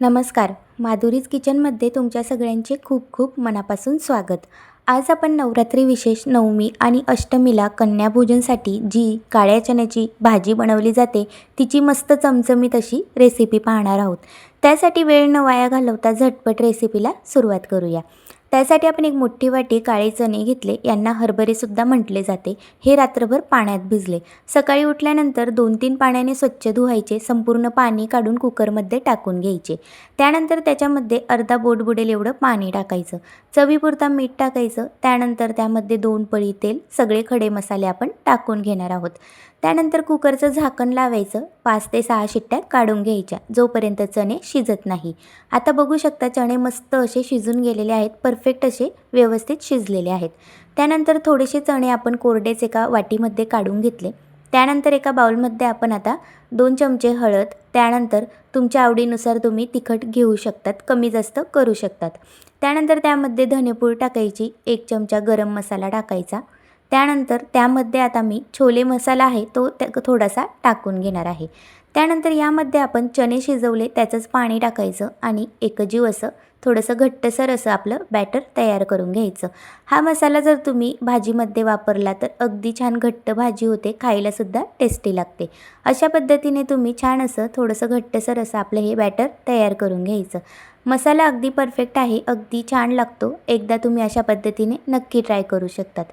नमस्कार. माधुरीज किचनमध्ये तुमच्या सगळ्यांचे खूप खूप मनापासून स्वागत. आज आपण नवरात्री विशेष नवमी आणि अष्टमीला कन्यापूजनसाठी जी काळ्या चण्याची भाजी बनवली जाते तिची मस्त चमचमीत अशी रेसिपी पाहणार आहोत. त्यासाठी वेळ न वाया घालवता झटपट रेसिपीला सुरुवात करूया. त्यासाठी आपण एक मोठी वाटी काळे चणे घेतले. यांना हरभरेसुद्धा म्हटले जाते. हे रात्रभर पाण्यात भिजले. सकाळी उठल्यानंतर दोन तीन पाण्याने स्वच्छ धुवायचे. संपूर्ण पाणी काढून कुकरमध्ये टाकून घ्यायचे. त्यानंतर त्याच्यामध्ये अर्धा बोट बुडेल एवढं पाणी टाकायचं. चवीपुरता मीठ टाकायचं. त्यानंतर त्यामध्ये दोन पळी तेल सगळे खडे मसाले आपण टाकून घेणार आहोत. त्यानंतर कुकरचं झाकण लावायचं. पाच ते सहा शिट्ट्या काढून घ्यायच्या. जोपर्यंत चणे शिजत नाही. आता बघू शकता चणे मस्त असे शिजून गेलेले आहेत. परफेक्ट असे व्यवस्थित शिजलेले आहेत. त्यानंतर थोडेसे चणे आपण कोरडेच एका वाटीमध्ये काढून घेतले. त्यानंतर एका बाउलमध्ये आपण आता दोन चमचे हळद त्यानंतर तुमच्या आवडीनुसार तुम्ही तिखट घेऊ शकतात कमी जास्त करू शकतात. त्यानंतर त्यामध्ये धनेपूड टाकायची एक चमचा गरम मसाला टाकायचा. त्यानंतर त्यामध्ये आता मी छोले मसाला आहे तो त्या थोडासा टाकून घेणार आहे. त्यानंतर यामध्ये आपण चणे शिजवले त्याचंच पाणी टाकायचं आणि एकजीव असं थोडंसं घट्टसर असं आपलं बॅटर तयार करून घ्यायचं. हा मसाला जर तुम्ही भाजीमध्ये वापरला तर अगदी छान घट्ट भाजी होते खायलासुद्धा टेस्टी लागते. अशा पद्धतीने तुम्ही छान असं थोडंसं घट्टसर असं आपलं हे बॅटर तयार करून घ्यायचं. मसाला अगदी परफेक्ट आहे अगदी छान लागतो. एकदा तुम्ही अशा पद्धतीने नक्की ट्राय करू शकतात.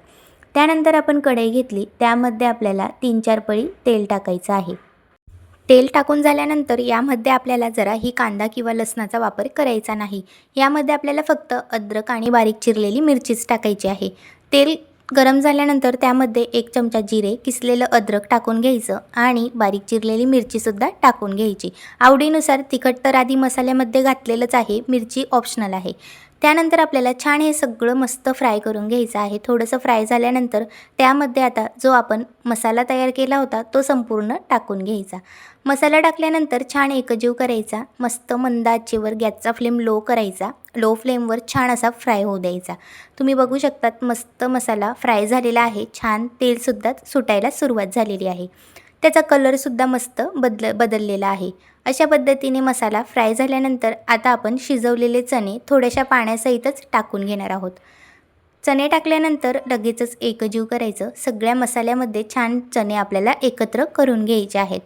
त्यानंतर आपण कढई घेतली त्यामध्ये आपल्याला तीन चार पळी तेल टाकायचं आहे. तेल टाकून झाल्यानंतर यामध्ये आपल्याला जरा ही कांदा किंवा लसणाचा वापर करायचा नाही. यामध्ये आपल्याला फक्त अद्रक आणि बारीक चिरलेली मिरचीच टाकायची आहे. तेल गरम झाल्यानंतर त्यामध्ये एक चमचा जिरे किसलेलं अद्रक टाकून घ्यायचं आणि बारीक चिरलेली मिरचीसुद्धा टाकून घ्यायची. आवडीनुसार तिखट तर आधी मसाल्यामध्ये घातलेलंच आहे मिरची ऑप्शनल आहे. त्यानंतर आपल्याला छान हे सगळं मस्त फ्राय करून घ्यायचं आहे. थोडंसं फ्राय झाल्यानंतर त्यामध्ये आता जो आपण मसाला तयार केला होता तो संपूर्ण टाकून घ्यायचा. मसाला टाकल्यानंतर छान एकजीव करायचा. मस्त मंद आचेवर गॅसचा फ्लेम लो करायचा. लो फ्लेमवर छान असा फ्राय होऊ द्यायचा. तुम्ही बघू शकतात मस्त मसाला फ्राय झालेला आहे. छान तेलसुद्धा सुटायला सुरुवात झालेली आहे. त्याचा कलरसुद्धा मस्त बदल बदललेला आहे. अशा पद्धतीने मसाला फ्राय झाल्यानंतर आता आपण शिजवलेले चणे थोड्याशा पाण्यासहितच टाकून घेणार आहोत. चणे टाकल्यानंतर लगेचच एकजीव करायचं. सगळ्या मसाल्यामध्ये छान चणे आपल्याला एकत्र करून घ्यायचे आहेत.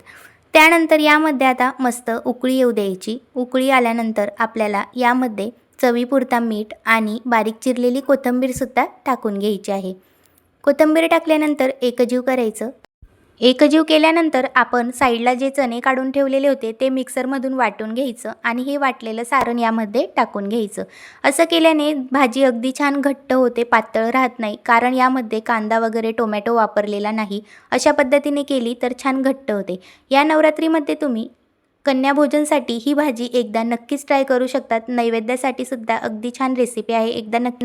त्यानंतर यामध्ये आता मस्त उकळी येऊ द्यायची. उकळी आल्यानंतर आपल्याला यामध्ये चवीपुरता मीठ आणि बारीक चिरलेली कोथिंबीरसुद्धा टाकून घ्यायची आहे. कोथिंबीर टाकल्यानंतर एकजीव करायचं. एकजीव केल्यानंतर आपण साईडला जे चणे काढून ठेवलेले होते ते मिक्सरमधून वाटून घ्यायचं आणि हे वाटलेलं सारण यामध्ये टाकून घ्यायचं. असं केल्याने भाजी अगदी छान घट्ट होते पातळ राहत नाही. कारण यामध्ये कांदा वगैरे टोमॅटो वापरलेला नाही. अशा पद्धतीने केली तर छान घट्ट होते. या नवरात्रीमध्ये तुम्ही कन्याभोजनसाठी ही भाजी एकदा नक्कीच ट्राय करू शकतात. नैवेद्यासाठी सुद्धा अगदी छान रेसिपी आहे. एकदा नक्की